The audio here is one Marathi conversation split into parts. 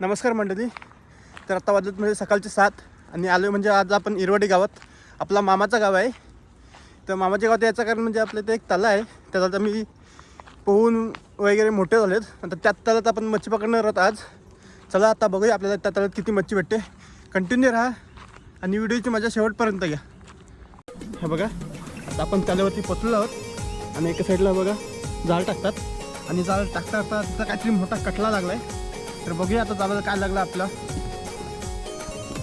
नमस्कार मंडळी. तर आत्ता वाजत म्हणजे सकाळचे सात आणि आलो म्हणजे आज आपण इरवडी गावात. आपला मामाचं गाव आहे. तर मामाच्या गावात याचं कारण म्हणजे आपल्या इथे एक तला आहे. त्याला तर मी पोहून वगैरे मोठे झालेत. आता त्यात तलात आपण मच्छी पकडणार आहोत आज. चला आता बघूया आपल्याला त्या तलात किती मच्छी भेटते. कंटिन्यू राहा आणि व्हिडिओची मजा शेवटपर्यंत घ्या. हे बघा आता आपण त्याल्यावरती पोचलो आहोत. आणि एका साईडला बघा जाळ टाकतात. आणि जाळ टाकता टाकता तिथं काहीतरी मोठा कटला लागला आहे तर बघूया आता जाळाला काय लागला आपला.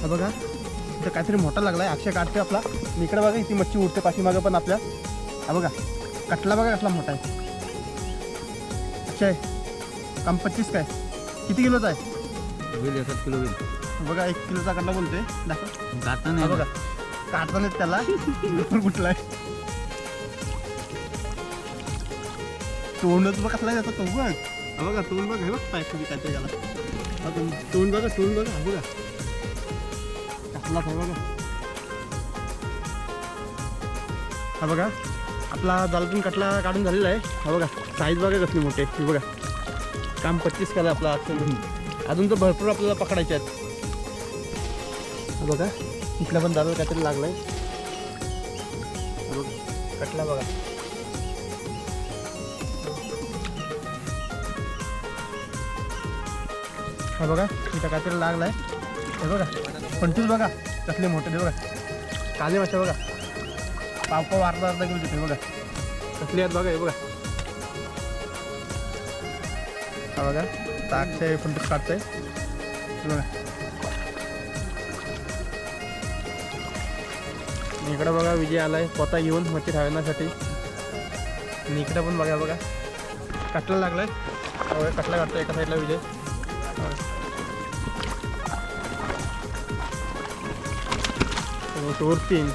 हा बघा इथं काहीतरी मोठा लागला आहे अक्षय काढते आपला. इकडे बघा इथे मच्छी उडते पाठीमागं पण आपल्या. हा बघा कटला बघा कसला मोठा आहे. अक्षय काम पच्चीस काय? किती किलोचा आहे? होईल एखाद किलो होईल. बघा एक किलोचा कटला बोलतोय. दाखव. हा नाही. बघा काढताना त्याला. कुठला आहे? तोंडच बघ कसला आहे त्याचा तो बघ. हा बघा तोंड बघ हे बघ पाय खाली काहीतरी गेला हा तोंड तोंड बघा तोंड बघा हा बघा. कसला आहे बघा. हा बघा आपला जालतून कटला काढून झालेला आहे. हा बघा साईज बघा कसली मोठे आहे बघा. काम पच्चीस केलं आपला अक्षर अजून तर भरपूर आपल्याला पकडायचे आहेत. हा बघा इथला पण दादा काहीतरी लागलाय. कटला बघा. हा बघा इथं काहीतरी लागलाय. हे बघा पंचवीस बघा कसले मोठे ते बघा. काले मासे बघा. पावपाव अर्धा अर्धा किलो तिथे बघा. कसले आहेत बघा हे बघा. हा बघा ताकचे पंचवीस काढतंय. बघा. इकडं बघा विजय आलाय. पोता घेऊन मच्छी ठेवण्यासाठी. आणि इकडं पण बघा बघा. कटला लागलाय. कटला काढतो एका साईडला विजय. टोर तीन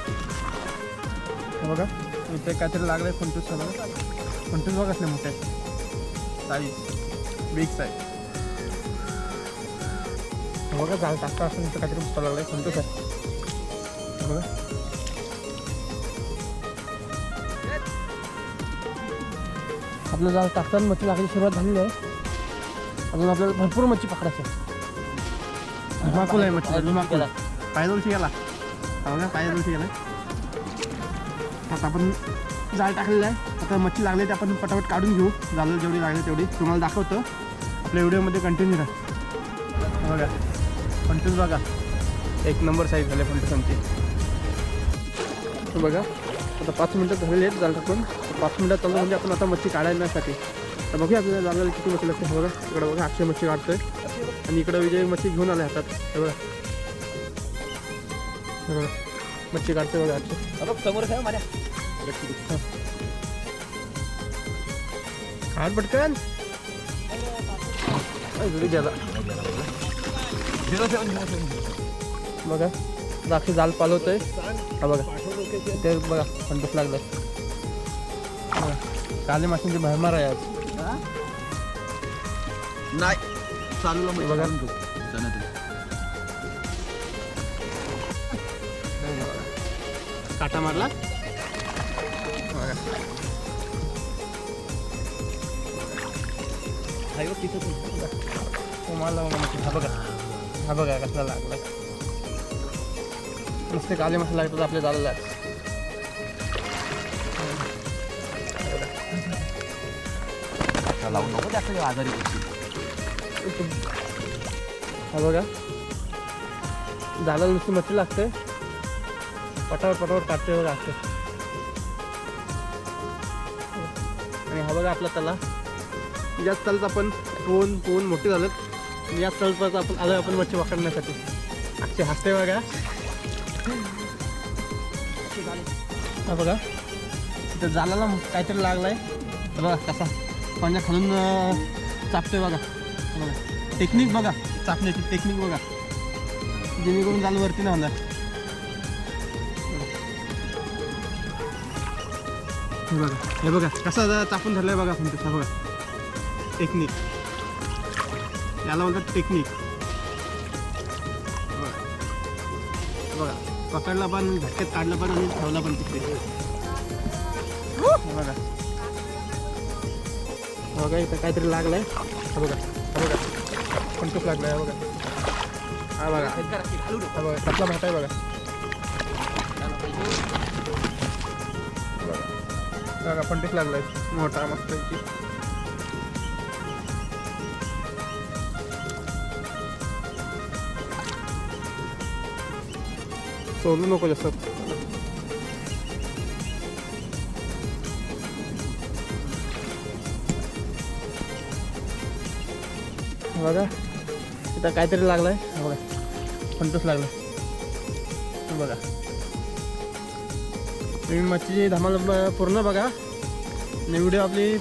हे बघा इथे काहीतरी लागलंय पंचवीस बघा पंचवीस बघा असले मोठे साईज बिग साईज बघा जाळ टाकता असं इथं काहीतरी पुस्तक लागलाय पंचवीस आहे. बघा. आपलं जाळ टाकताना मच्छी लागायची सुरुवात झालेली आहे. अजून आपल्याला भरपूर मच्छी पकडायची आहे. धुमाकूल आहे मच्छी धुमाकूल पायदोलशी गेला बघा पायदोलशी गेला आता आपण जाळ टाकलेलं आहे. आता मच्छी लागली ते आपण पटापट काढून घेऊ. जाळं जेवढी लागली तेवढी. तुम्हाला दाखवतो. आपल्या व्हिडिओमध्ये कंटिन्यू राहा. बघा. पंचवीस बघा. एक नंबर साईज झाले पंचवीसांची. हे बघा. आता पाच मिनटं झालेली आहेत जाळ टाकून. पाच मिनटात चालू म्हणजे आपण आता मच्छी काढण्यासाठी तर बघूया आपल्याला जाळाला किती मच्छी लागते बघा. इकडे बघा अक्षय मच्छी काढतोय. आणि इकडे विजय मच्छी घेऊन आले हातात. हे बघा. हे बघा. मच्छी काढतोय बघा अक्षय. समोर काढ पटकन. बघा. राखी जाल पालवतोय हा बघा. ते बघा पंचवीस लागलं काले माशांची भरमार आहे आज. नाही. चालूला हे बघा. काटा मारला? बघा. तुम्हाला. हा बघा. हा बघा कसला लागला. नुसते काले मसाला लागतात आपल्या झालेला लावू नको जास्त आजारी पडशील. हा बघा झाला नुसती मच्छी लागते पटावर पटावर काढते बघा असते आणि हा बघा आपला तला याच तलात आपण पोहून पोहून मोठे झालेत याच तलात आपण आलो आपण मच्छी पकडण्यासाठी अक्षय हसते बघा हा बघा तिथं जालाला काहीतरी लागलाय बघा कसा पाण्याच्या खालून चापतोय बघा बघा टेक्निक बघा चापण्याची टेक्निक बघा जेणेकरून जाल वरती ना होणार हे बघा हे बघा कसा चापून धरलाय बघा आपण तसा बघा टेक्निक याला म्हणतात टेक्निक बघा पकडला पण झटक्यात काढला पण आणि ठेवला पण तिकडे बघा बघा इथं काहीतरी लागलंय. हे बघा हे बघा. पंटूस लागला आहे बघा. हा बघा. हा बघा कसला मोठा आहे बघा. बघा पंटूस लागलाय. मोठा मस्त. सोडू नको जास्त. बघा. इथं काहीतरी लागलंय. आहे बघा. फंटूस लागलं. बघा. तुम्ही मच्छीची धमाल पूर्ण बघा. आणि व्हिडिओ आपली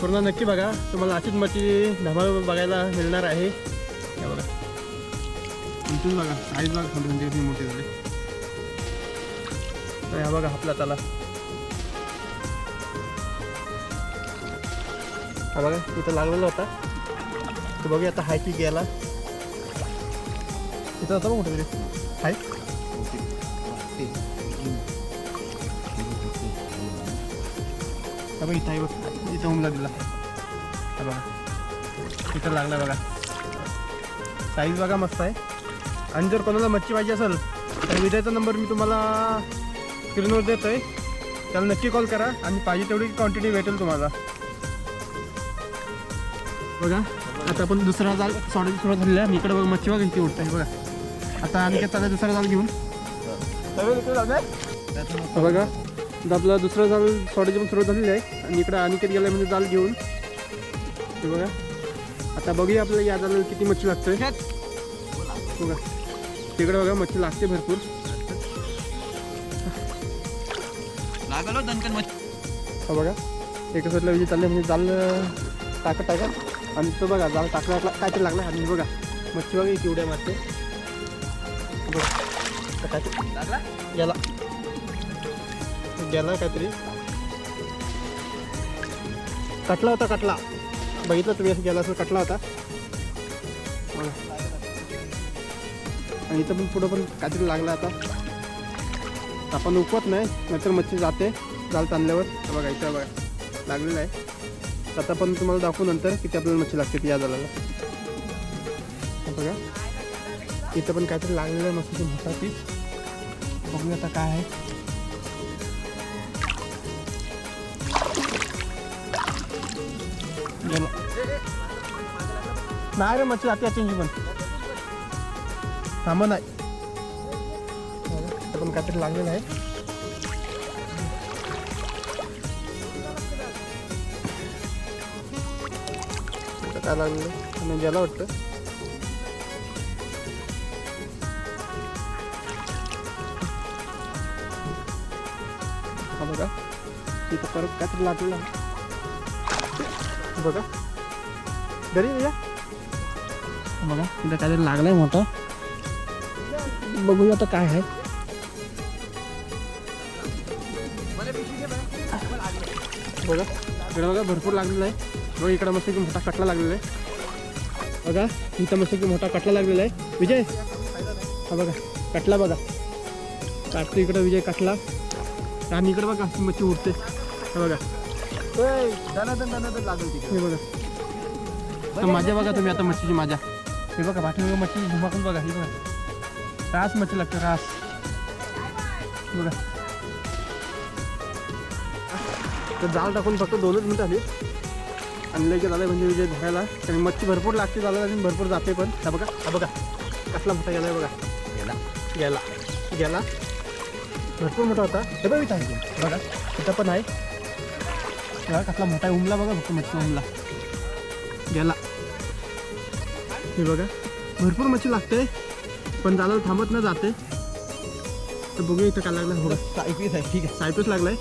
पूर्ण नक्की बघा. तुम्हाला अशीच मच्छी धमाल बघायला मिळणार आहे. बघा. पंटूस बघा. साईज बघा. फंटून किती मोठी झाली. तर हा बघा आपला त्याला हा बघा इथं लागलेला होता. तर बघूया आता हाय की गेला. तिथं जातो बघ कुठेतरी हाय. बघ इथं आहे बघ. इथं उमला दिला बघा. इथं लागला बघा. साईज बघा मस्त आहे. आणि जर कोणाला मच्छी पाहिजे असेल तर विजयचा नंबर मी तुम्हाला स्क्रीनवर आहे त्याला नक्की कॉल करा आणि पाहिजे तेवढी क्वांटिटी भेटेल तुम्हाला. बघा. आता आपण दुसरा जाल सोडायची सुरुवात झालेली आहे इकडे बघा मच्छी बघा उठत आहे बघा. आता आणि चालला दुसरा जाल घेऊन. हा बघा आपला दुसरा जाल सोडायची पण सुरुवात झालेली आहे. आणि इकडं अनिकेत गेला म्हणजे जाल घेऊन. हे बघा. आता बघूया आपल्याला या जाला किती मच्छी लागतोय. बघा. तिकडे बघा मच्छी लागते भरपूर. लागलो दणकन मच्छी. हा बघा. एका साईडला विजय चालले म्हणजे जाल टाकत टाकत आणि तो बघा जाऊ टाकला काहीतरी लागला आणि बघा. मच्छी बघा इथे उड्या मारते. बघा. गेला. गेला काहीतरी. कटला होता कटला. बघितलं तुम्ही असं गेला असं कटला होता. आणि इथं पण पुढं पण काहीतरी लागलं आता. आपण उकवत नाही नाहीतर मच्छी जाते. जाल ताणल्यावर. बघा इथं बघा. लागलेलं आहे. आता पण तुम्हाला दाखवू नंतर किती आपल्याला मच्छी लागते ती या जालाला बघा. इथं पण काहीतरी लागलेलं आहे मच्छीची मोठा पीस बघूया आता काय आहे. नाही रे मच्छी जाते याची पण. थांब नाही पण काहीतरी लागलेलं आहे. काय लागलं. आणि ज्याला वाटतं हा बघा. तिथं परत काहीतरी लागलेलं बघा. घरी या. बघा तिथं काहीतरी लागलंय मोठं. बघूया आता काय आहे. बघा. इकडे बघा भरपूर लागलेलं आहे. बघ इकडं मस्त की मोठा कटला लागलेला आहे. बघा इथं मस्त की मोठा कटला लागलेला आहे. विजय हा बघा कटला बघा. काटतो इकडं विजय कटला. आणि इकडं बघा मच्छी उठते हे बघा. दनादन लागल हे बघा. मजा माझ्या बघा तुम्ही आता मच्छीची माझ्या. हे बघा बाकी मच्छी धुमाकून बघा हे बघा. रास मच्छी लागते रास. बघा. तर जाळ टाकून फक्त दोनच मिनिट आली. आणि लगेच आलं म्हणजे विजय धरायला. आणि मच्छी भरपूर लागते झालं आणि भरपूर जाते पण. हा बघा हा बघा. कसला मोठा गेला बघा. गेला. गेला. गेला. भरपूर मोठा होता. हे बघा इथं आहे. बघा इथं पण आहे. बघा कसला मोठा आहे. उमला बघा फक्त मच्छी उमला. गेला. हे बघा. भरपूर मच्छी लागते. पण झालं थांबत न जाते. तर बघूया इथं काय लागलं बघा. सायपीस आहे. ठीक आहे. सायपीस लागलाय.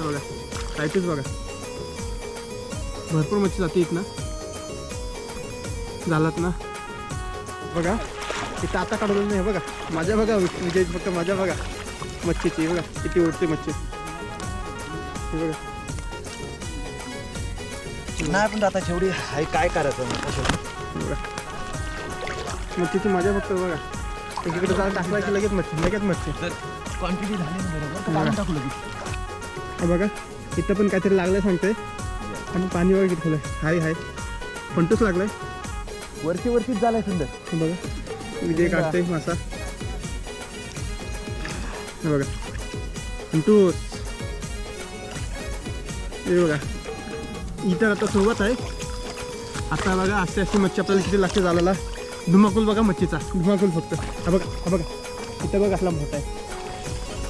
हा बघा. सायपीस बघा. भरपूर मच्छी जाते इथनं. झालात ना? बघा इथं आता काढून नाही बघा. माझ्या बघा विजय फक्त माझ्या बघा. मच्छीची बघा किती उडते मच्छी. बघा. नाही पण आता शेवटी हाय काय करायचं? बघा. मच्छीची मजा फक्त बघा. एकीकडे जाळ टाकला की लगेच मच्छी लगेच मच्छी. क्वांटिटी झाली बरोबर बघा. हा इथं पण काहीतरी लागलंय सांगते आणि पाणी वगैरे खोलंय हाय हाय. पंटूच लागलाय. वरती वरतीच झालाय सुंदर. हे बघा. विजय काढते मासा. हे बघा. अंटूस हे बघा. इतर आता सोबत आहे. आता बघा असे अशी मच्छी आपल्याला किती लागते झालेला धुमाकूल बघा मच्छीचा. धुमाकूल फक्त. हा बघा हा बघा. इथं बघा असला मोठा आहे.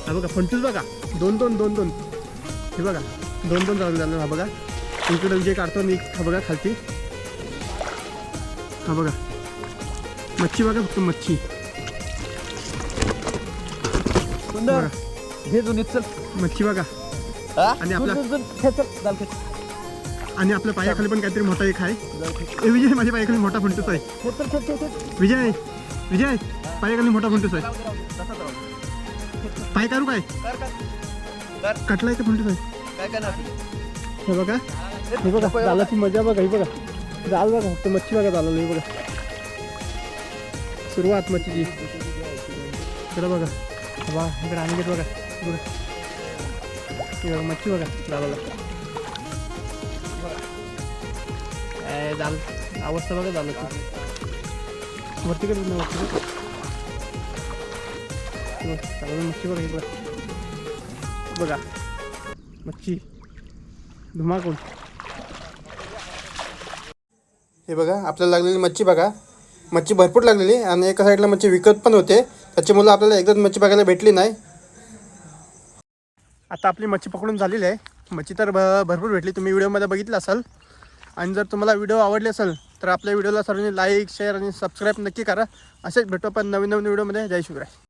हा बघा फंटूस बघा. दोन दोन दोन दोन. हे बघा. दोन दोन झालं झालं हा बघा. इकडे विजय काढतो आणि हा बघा खालती. हा बघा. मच्छी बघा फक्त मच्छी. सुंदर घे जुनीत चल. मच्छी बघा. आणि आपला-. आणि आपल्या पायाखाली पण काहीतरी मोठा एक आहे. विजय माझ्या पायाखाली मोठा फंटूस आहे. विजय विजय पायाखाली मोठा फंटूस आहे. पाय काढू काय. कटलाय का फंटूस आहे? हे बघा. हे बघा जालाची मजा बघा ही बघा. जाल बघा फक्त मच्छी बघा झालं हे बघा. सुरुवात मच्छीची. इकडं बघा. वा इकडे आणि घेत बघा. बघा मच्छी बघा झाला काय अवस्था बघा झालं वरती कडे वरती चालेल, मच्छी बघा हे बघा. मच्छी. धुमाकून हे बघा आपल्याला लागलेली मच्छी बघा. मच्छी भरपूर लागलेली आणि एका साईडला मच्छी विकत पण होते. त्याच्यामुळे आपल्याला एकदाच मच्छी बघायला भेटली नाही. आता आपली मच्छी पकडून झालेली आहे. मच्छी तर भ भरपूर भेटली. तुम्ही व्हिडिओमध्ये बघितलं असाल. आणि जर तुम्हाला व्हिडिओ आवडले असेल तर आपल्या व्हिडिओला सर्वांनी लाईक शेअर आणि सबस्क्राईब नक्की करा. असेच भेटू पण नवीन नवीन व्हिडिओमध्ये. जय शिवराय.